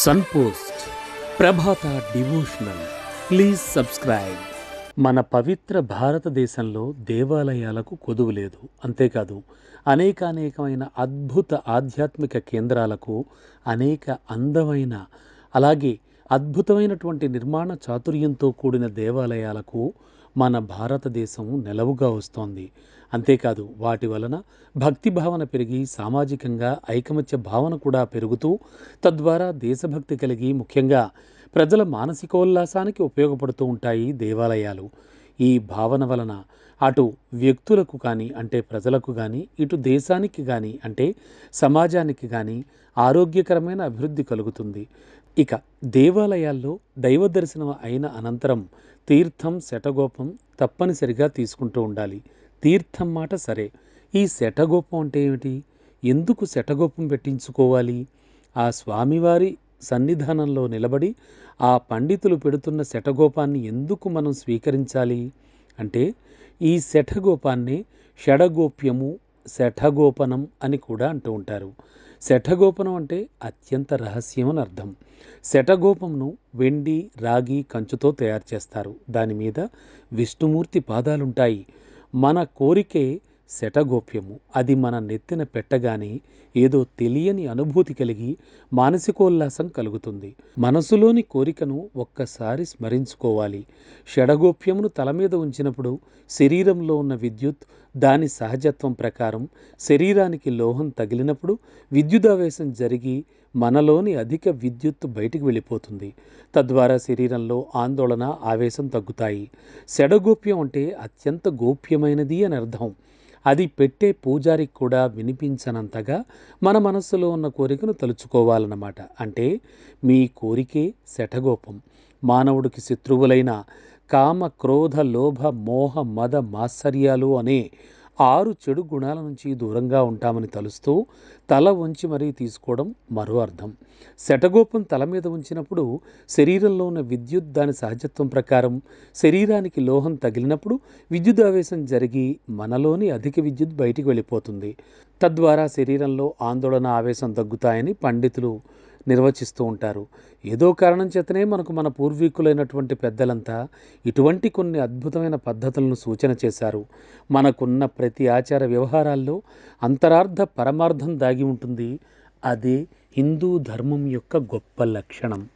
Sun post Prabhata devotional please subscribe మన పవిత్ర భారతదేశంలో దేవాలయాలకు కొదువు లేదు. అంతేకాదు అనేకానేకమైన అద్భుత ఆధ్యాత్మిక కేంద్రాలకు అనేక అందమైన అలాగే అద్భుతమైనటువంటి నిర్మాణ చాతుర్యంతో కూడిన దేవాలయాలకు మన భారతదేశం నెలవుగా వస్తోంది. అంతేకాదు వాటి వలన భక్తి భావన పెరిగి సామాజికంగా ఐకమత్య భావన కూడా పెరుగుతూ తద్వారా దేశభక్తి కలిగి ముఖ్యంగా ప్రజల మానసికోల్లాసానికి ఉపయోగపడుతూ ఉంటాయి దేవాలయాలు. ఈ భావన వలన అటు వ్యక్తులకు కానీ అంటే ప్రజలకు కానీ ఇటు దేశానికి కానీ అంటే సమాజానికి కానీ ఆరోగ్యకరమైన అభివృద్ధి కలుగుతుంది. ఇక దేవాలయాల్లో దైవ దర్శనం అయిన అనంతరం తీర్థం శటగోపం తప్పనిసరిగా తీసుకుంటూ ఉండాలి. తీర్థం మాట సరే. ఈ శటగోపం అంటే ఏమిటి? ఎందుకు శటగోపం పెట్టించుకోవాలి? ఆ స్వామివారి సన్నిధానంలో నిలబడి ఆ పండితులు పెడుతున్న శఠగోపాన్ని ఎందుకు మనం స్వీకరించాలి? అంటే ఈ శఠగోపాన్ని షడగోప్యము శఠగోపనం అని కూడా అంటూ ఉంటారు. శఠగోపనం అంటే అత్యంత రహస్యం అని అర్థం. శఠగోపంను వెండి రాగి కంచుతో తయారు చేస్తారు. దాని మీద విష్ణుమూర్తి పాదాలుంటాయి. మన కోరికే శటగోప్యము. అది మన నెత్తిన పెట్టగానే ఏదో తెలియని అనుభూతి కలిగి మానసికోల్లాసం కలుగుతుంది. మనసులోని కోరికను ఒక్కసారి స్మరించుకోవాలి. షడగోప్యమును తల మీద ఉంచినప్పుడు శరీరంలో ఉన్న విద్యుత్ దాని సహజత్వం ప్రకారం శరీరానికి లోహం తగిలినప్పుడు విద్యుదావేశం జరిగి మనలోని అధిక విద్యుత్ బయటికి వెళ్ళిపోతుంది. తద్వారా శరీరంలో ఆందోళన ఆవేశం తగ్గుతాయి. సెడగోప్యం అంటే అత్యంత గోప్యమైనది అని అర్థం. అది పెట్టే పూజారికి కూడా వినిపించనంతగా మన మనస్సులో ఉన్న కోరికను తలుచుకోవాలన్నమాట. అంటే మీ కోరికే శఠగోపం. మానవుడికి శత్రువులైన కామ క్రోధ లోభ మోహ మద మాత్సర్యాలు అనే ఆరు చెడు గుణాల నుంచి దూరంగా ఉంటామని తలుస్తూ తల ఉంచి మరీ తీసుకోవడం మరో అర్థం. శటగోపం తల మీద ఉంచినప్పుడు శరీరంలో ఉన్న విద్యుత్ దాని సహజత్వం ప్రకారం శరీరానికి లోహం తగిలినప్పుడు విద్యుదావేశం జరిగి మనలోని అధిక విద్యుత్ బయటికి వెళ్ళిపోతుంది. తద్వారా శరీరంలో ఆందోళన ఆవేశం తగ్గుతాయని పండితులు నిర్వచిస్తూ ఉంటారు. ఏదో కారణం చేతనే మనకు మన పూర్వీకులైనటువంటి పెద్దలంతా ఇటువంటి కొన్ని అద్భుతమైన పద్ధతులను సూచన చేశారు. మనకున్న ప్రతి ఆచార వ్యవహారాల్లో అంతరార్థ పరమార్థం దాగి ఉంటుంది. అదే హిందూ ధర్మం యొక్క గొప్ప లక్షణం.